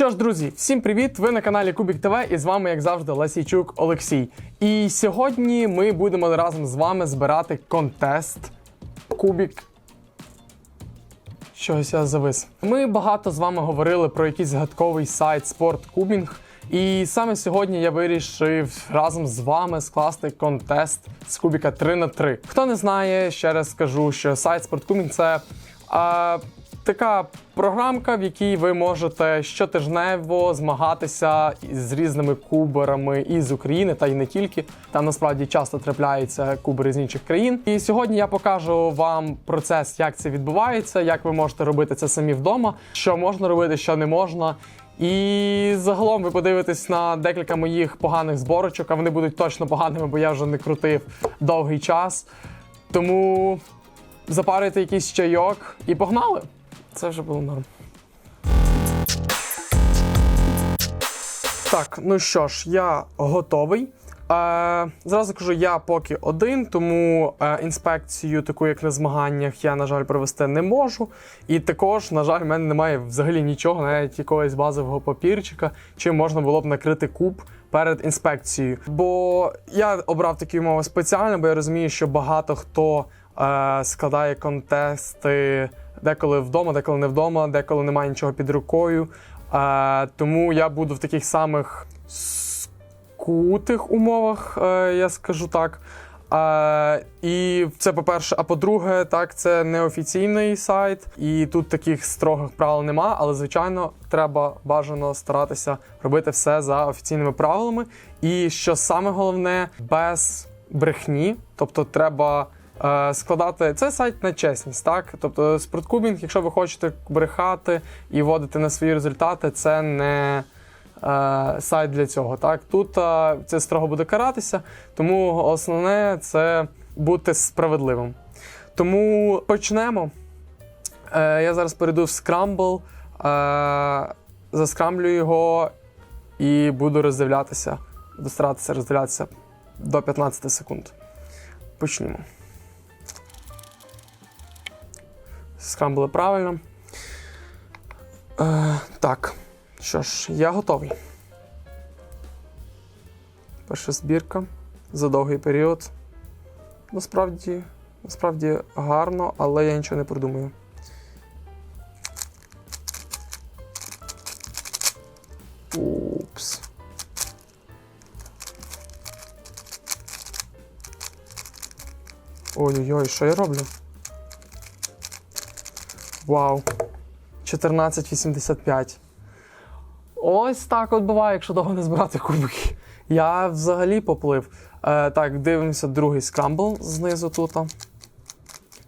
Що ж, друзі, всім привіт! Ви на каналі Кубік ТВ і з вами, як завжди, Ласійчук Олексій. І сьогодні ми будемо разом з вами збирати контест Кубік. Щось я завис. Ми багато з вами говорили про якийсь згадковий сайт Спорт Кубінг. І саме сьогодні я вирішив разом з вами скласти контест з Кубіка 3 на 3 Хто не знає, ще раз скажу, що сайт Спорт Кубінг це. А, Така програмка, в якій ви можете щотижнево змагатися з різними куберами із України та й не тільки. Там насправді часто трапляються кубери з інших країн. І сьогодні я покажу вам процес, як це відбувається, як ви можете робити це самі вдома, що можна робити, що не можна. І загалом ви подивитесь на декілька моїх поганих зборочок, а вони будуть точно поганими, бо я вже не крутив довгий час. Тому запарите якийсь чайок і погнали! Це вже було норм. Так, ну що ж, я готовий. Е, зразу кажу, я поки один, тому е, інспекцію, таку як на змаганнях, я, на жаль, провести не можу. І також, на жаль, в мене немає взагалі нічого, навіть якогось базового папірчика, чим можна було б накрити куб перед інспекцією. Бо я обрав такі умови спеціально, бо я розумію, що багато хто е, складає контести деколи вдома, деколи не вдома, деколи немає нічого під рукою. Е, тому я буду в таких самих скутих умовах, е, я скажу так. Е, і це по-перше, а по-друге, так, це неофіційний сайт, і тут таких строгих правил нема, але звичайно треба бажано старатися робити все за офіційними правилами. І що саме головне, без брехні, тобто треба. Е, Складати це сайт на чесність, так тобто спорткубінг, якщо ви хочете брехати і вводити на свої результати, це не е, сайт для цього. Так тут е, це строго буде каратися, тому основне це бути справедливим. Тому почнемо. Я зараз перейду в Scramble, заскрамлю його і буду роздивлятися, старатися роздивлятися до 15 секунд. Почнімо. Скрамбли правильно. Е, так. Що ж, я готовий. Перша збірка за довгий період. Насправді, насправді гарно, але я нічого не придумаю. Упс. Ой-ой-ой, що я роблю? Вау. 14,85. Ось так от буває, якщо довго не збирати кубики. Я взагалі поплив. Е, так, дивимося другий скрамбл знизу тут.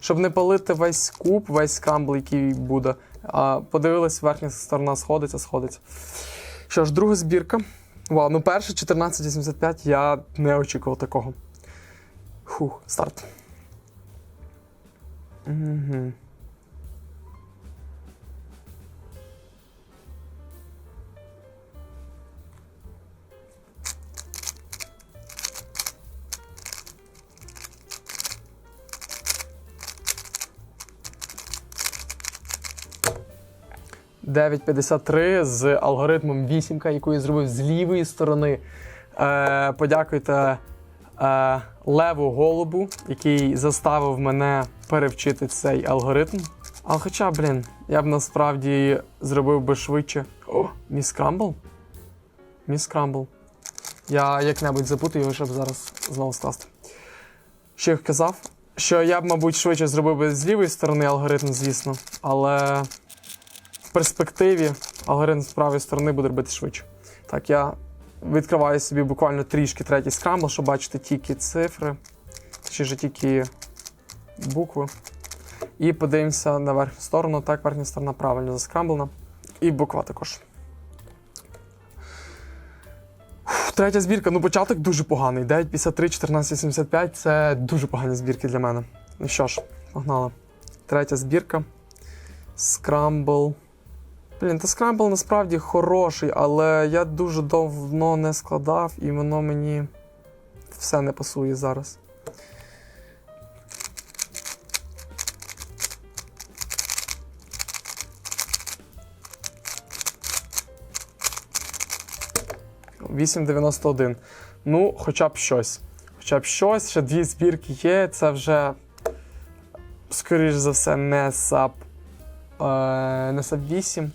Щоб не палити весь куб, весь скрамбл, який буде. А, подивились, верхня сторона сходиться, сходиться. Що ж, друга збірка. Вау, ну перше 14,85 я не очікував такого. Фух, старт. Угу. — 9.53 з алгоритмом 8, яку я зробив з лівої сторони. Е, подякуйте е, Леву Голубу, який заставив мене перевчити цей алгоритм. Але хоча, блін, я б насправді зробив би швидше. О, міс Крамбл? Міс Крамбл. Я як-небудь запутаю його, щоб зараз знову скласти. Що я казав? Що я б, мабуть, швидше зробив би з лівої сторони алгоритм, звісно, але перспективі алгоритм з правої сторони буде робити швидше. Так, я відкриваю собі буквально трішки третій скрамбл, щоб бачити тільки цифри, чи ж тільки букви. І подивимося на верхню сторону. Так, верхня сторона правильно заскрамблена. І буква також. Третя збірка, ну початок дуже поганий. 9,53, 14,75 це дуже погані збірки для мене. Ну що ж, погнали. Третя збірка. Скрамбл. Блін, та скрамбл насправді хороший, але я дуже давно не складав, і воно мені все не пасує зараз. 8,91. Ну, хоча б щось. Хоча б щось, ще дві збірки є. Це вже, скоріш за все, не САП, е, не САП 8.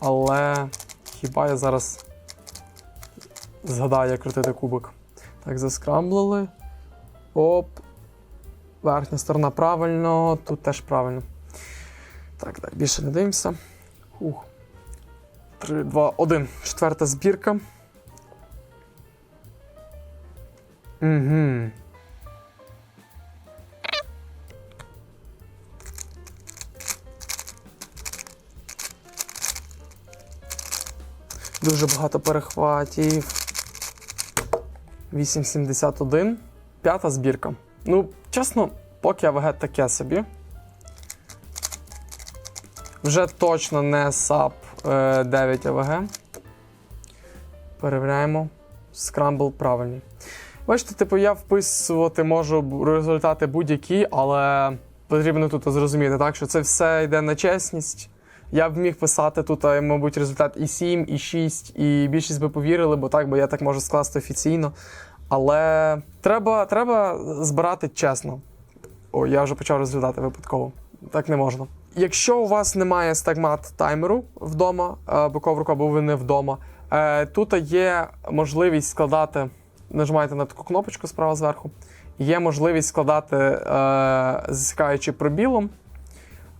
Але хіба я зараз згадаю, як крутити кубик. Так, заскрамблили. Оп. Верхня сторона правильно, тут теж правильно. Так, так, більше не дивимося. Ух. 3, 2, 1. Четверта збірка. Угу. Дуже багато перехватів. 8,71. П'ята збірка. Ну, чесно, поки АВГ таке собі. Вже точно не е, 9 АВГ. Перевіряємо. Скрамбл правильний. Бачите, типу, я вписувати можу результати будь-які, але потрібно тут зрозуміти, так, що це все йде на чесність. Я б міг писати тут, е, мабуть, результат і 7, і 6, і більшість би повірили, бо так, бо я так можу скласти офіційно. Але треба, треба збирати чесно. О, я вже почав результати випадково. Так не можна. Якщо у вас немає стагмат таймеру вдома, або коврику, або ви не вдома, е, тут є можливість складати, нажимаєте на таку кнопочку справа зверху, є можливість складати, е, засікаючи пробілом.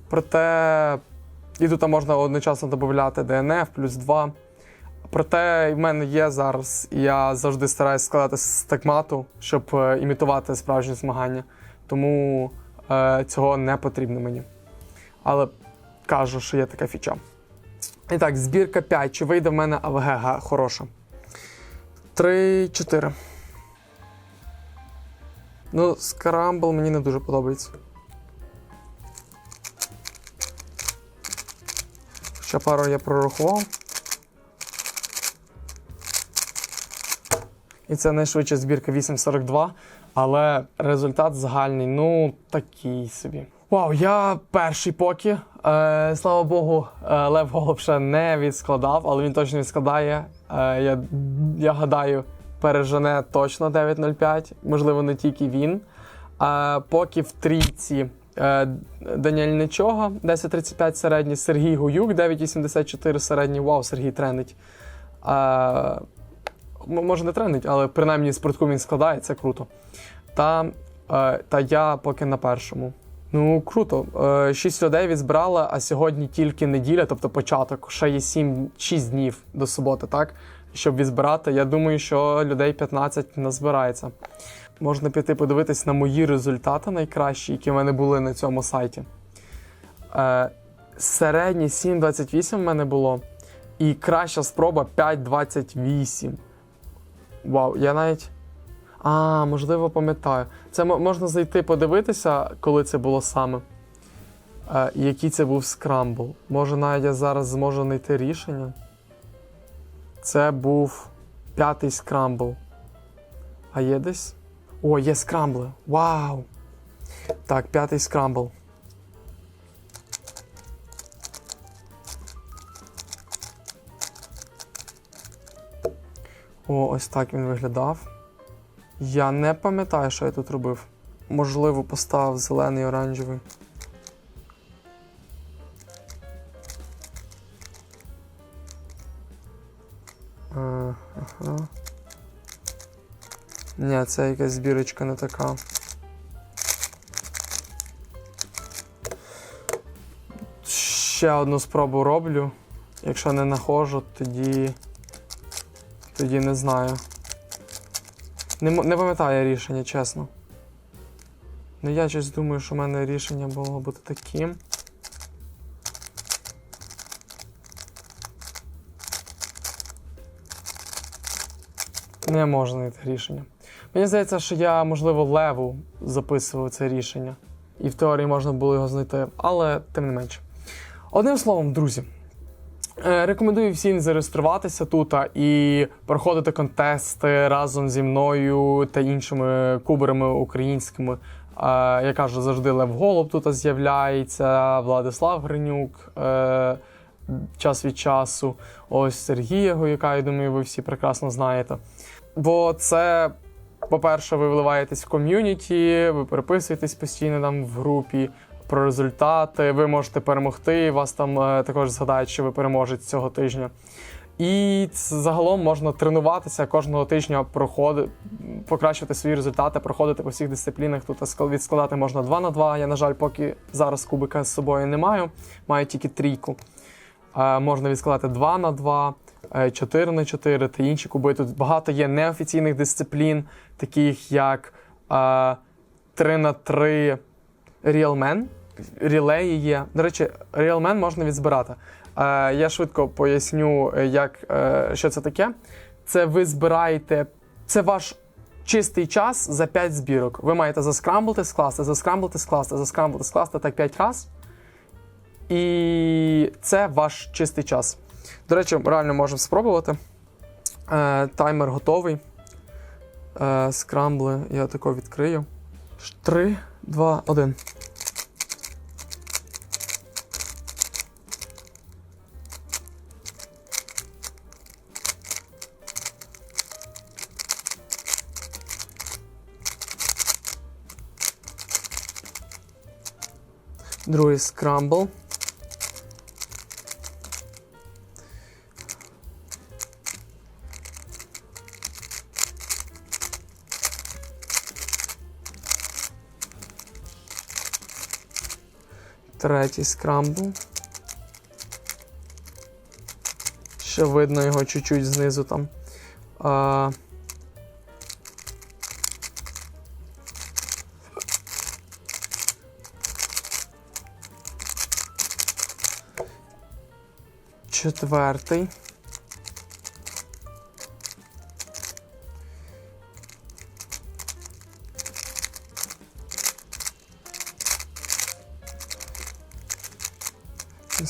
Проте і тут можна одночасно додати DNF плюс 2. Проте в мене є зараз, і я завжди стараюся складати з стагмату, щоб е, імітувати справжні змагання. Тому е, цього не потрібно мені. Але кажу, що є така фіча. І так, збірка 5. Чи вийде в мене АВГ хороша? 3, 4. Ну, скрамбл мені не дуже подобається. Ще пару я прорахував. І це найшвидша збірка 8.42, але результат загальний, ну, такий собі. Вау, я перший поки. Е, слава Богу, е, Лев Голуб ще не відскладав, але він точно відскладає. Е, я, я гадаю, пережене точно 9.05, можливо, не тільки він. Е, поки в трійці Даніель Нечога, 10.35 середній, Сергій Гуюк, 9.84 середній. Вау, Сергій тренить. Е, м- може не тренить, але принаймні спортку він складає, це круто. Та, е, та я поки на першому. Ну, круто. Е, 6 людей відзбрали, а сьогодні тільки неділя, тобто початок. Ще є 7, 6 днів до суботи, так? Щоб відзбирати. Я думаю, що людей 15 назбирається. Можна піти подивитись на мої результати найкращі, які в мене були на цьому сайті. Е, середній 7,28 в мене було. І краща спроба 5,28. Вау, я навіть. А, можливо, пам'ятаю. Це можна зайти подивитися, коли це було саме. Е, який це був скрамбл. Може, навіть я зараз зможу знайти рішення. Це був п'ятий скрамбл. А є десь? О, є скрамбли. Вау! Так, п'ятий скрамбл. О, ось так він виглядав. Я не пам'ятаю, що я тут робив. Можливо, поставив зелений оранжевий. Е, Ага. Ні, це якась збірочка не така. Ще одну спробу роблю. Якщо не нахожу, тоді. Тоді не знаю. Не, не пам'ятаю рішення, чесно. Ну я щось думаю, що в мене рішення було бути таким. Не можна знайти рішення. Мені здається, що я, можливо, леву записував це рішення. І в теорії можна було його знайти, але тим не менше. Одним словом, друзі, Е, Рекомендую всім зареєструватися тут і проходити контести разом зі мною та іншими куберами українськими. Е, Я кажу, завжди Лев Голуб тут з'являється, Владислав Гринюк, е, час від часу. Ось Сергія Гояка, я думаю, ви всі прекрасно знаєте. Бо це, по-перше, ви вливаєтесь в ком'юніті, ви переписуєтесь постійно там в групі про результати, ви можете перемогти, вас там е, також згадають, що ви переможець цього тижня. І загалом можна тренуватися кожного тижня, проходи, покращувати свої результати, проходити по всіх дисциплінах. Тут ск- відскладати можна 2 на 2. Я, на жаль, поки зараз кубика з собою не маю, маю тільки трійку. Е, можна відскладати 2 на 2, е, 4 на 4 та інші куби. Тут багато є неофіційних дисциплін, таких як е, 3 на 3 Realman. Рілеї є. До речі, Realman можна відзбирати. Е, я швидко поясню, е, як, е, що це таке. Це ви збираєте, це ваш чистий час за 5 збірок. Ви маєте заскрамблити, скласти, заскрамблити, скласти, заскрамблити, скласти так 5 разів. І це ваш чистий час. До речі, реально можемо спробувати. Е, таймер готовий. Е, скрамбли я тако відкрию. 3, 2, 1. Другий скрамбл. Третій скрамбл. Ще видно його чуть-чуть знизу там. А... Четвертий.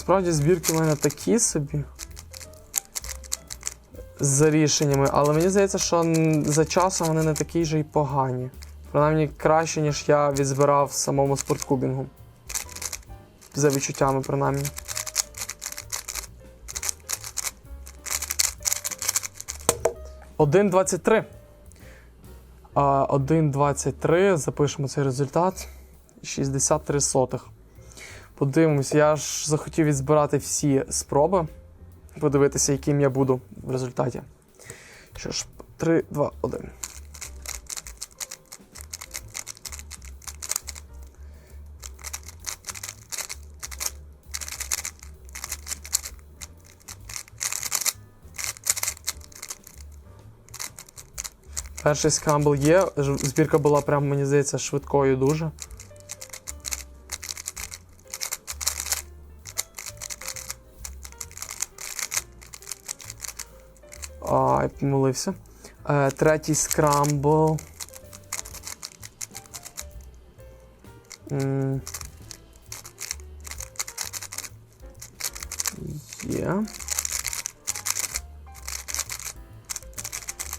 Насправді збірки в мене такі собі. За рішеннями, але мені здається, що за часом вони не такі вже й погані. Принаймні краще, ніж я відзбирав самому спорткубінгу. За відчуттями, принаймні. Один двадцять три. А, 1.23, запишемо цей результат. 63 сотих. Подивимось, я ж захотів відзбирати всі спроби. Подивитися, яким я буду в результаті. Що ж, 3, 2, 1. Перший скрамбл є. Збірка була прям, мені здається, швидкою дуже. Помилився. Е, третій скрамбл. Є.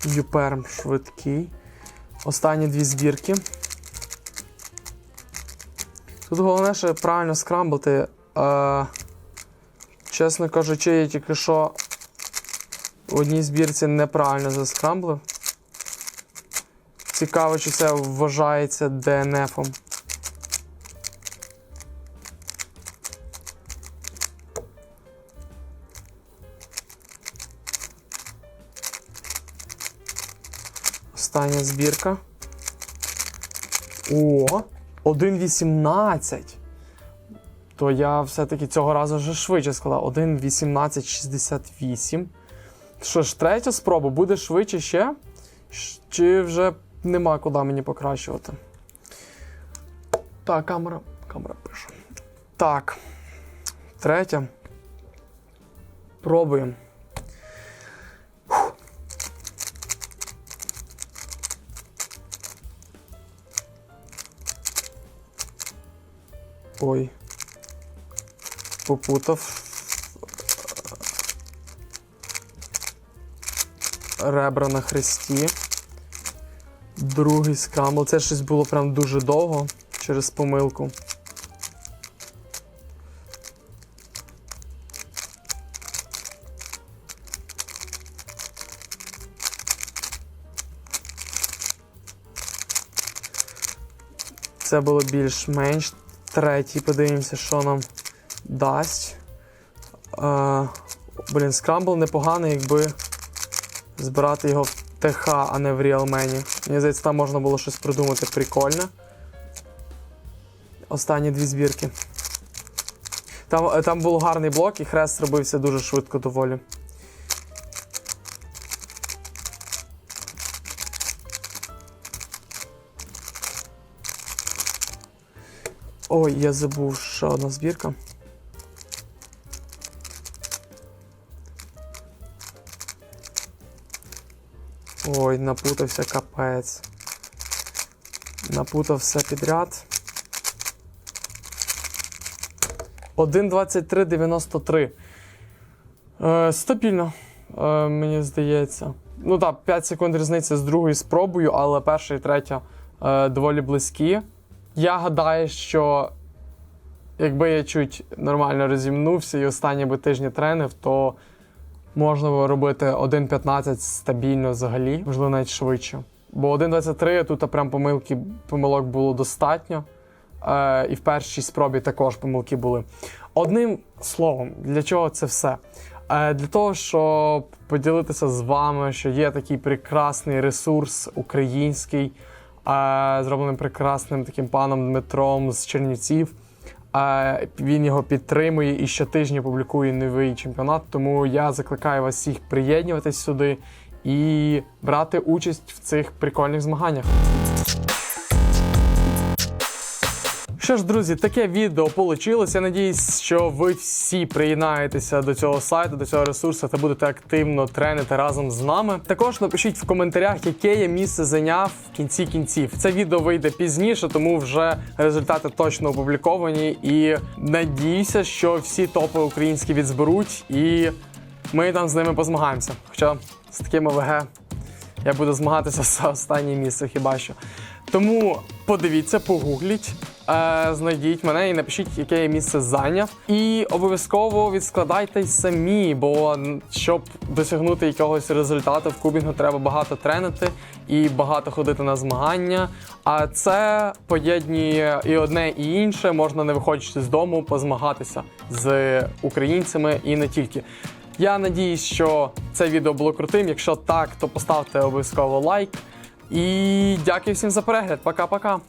Юперм швидкий. Останні дві збірки. Тут головне, ще правильно скрамблити. Е, чесно кажучи, я тільки що в одній збірці неправильно заскрамблив. Цікаво, чи це вважається ДНФом. Остання збірка. О, 1.18. То я все-таки цього разу вже швидше склав. 1.1868. Що ж, третя спроба буде швидше ще? Чи вже нема куди мені покращувати? Так, камера. Камера пише. Так. Третя. Пробуємо. Ой. Попутав. ребра на хресті. Другий скамбл. Це щось було прям дуже довго через помилку. Це було більш-менш. Третій, подивимося, що нам дасть. Е, Блін, скрамбл непоганий, якби збирати його в ТХ, а не в Realman. Мені здається, там можна було щось придумати прикольне. Останні дві збірки. Там, е, там був гарний блок, і хрест робився дуже швидко доволі. Ой, я забув, ще одна збірка. Ой, напутався капець. Напутав все підряд. 1.23.93. Е, стабільно, е, мені здається. Ну так, 5 секунд різниці з другою спробою, але перша і третя е, доволі близькі. Я гадаю, що якби я чуть нормально розімнувся і останні би тижні тренив, то можна робити 1.15 стабільно взагалі, можливо, навіть швидше. Бо 1.23 тут прям помилки, помилок було достатньо. Е, і в першій спробі також помилки були. Одним словом, для чого це все? Е, для того, щоб поділитися з вами, що є такий прекрасний ресурс український, е, зроблений прекрасним таким паном Дмитром з Чернівців. Він його підтримує і щотижня публікує новий чемпіонат. Тому я закликаю вас всіх приєднуватись сюди і брати участь в цих прикольних змаганнях. Що ж, друзі, таке відео. Я надіюсь, що ви всі приєднаєтеся до цього сайту, до цього ресурсу та будете активно тренити разом з нами. Також напишіть в коментарях, яке я місце зайняв в кінці кінців. Це відео вийде пізніше, тому вже результати точно опубліковані. І надіюся, що всі топи українські відзберуть, і ми там з ними позмагаємося. Хоча з такими ВГ я буду змагатися за останнє місце, хіба що. Тому подивіться, погугліть, знайдіть мене і напишіть, яке я місце зайняв. І обов'язково відскладайте самі, бо щоб досягнути якогось результату в кубінгу, треба багато тренити і багато ходити на змагання. А це поєднує і одне, і інше. Можна не виходячи з дому, позмагатися з українцями і не тільки. Я надіюсь, що це відео було крутим. Якщо так, то поставте обов'язково лайк. І дякую всім за перегляд. Пока-пока.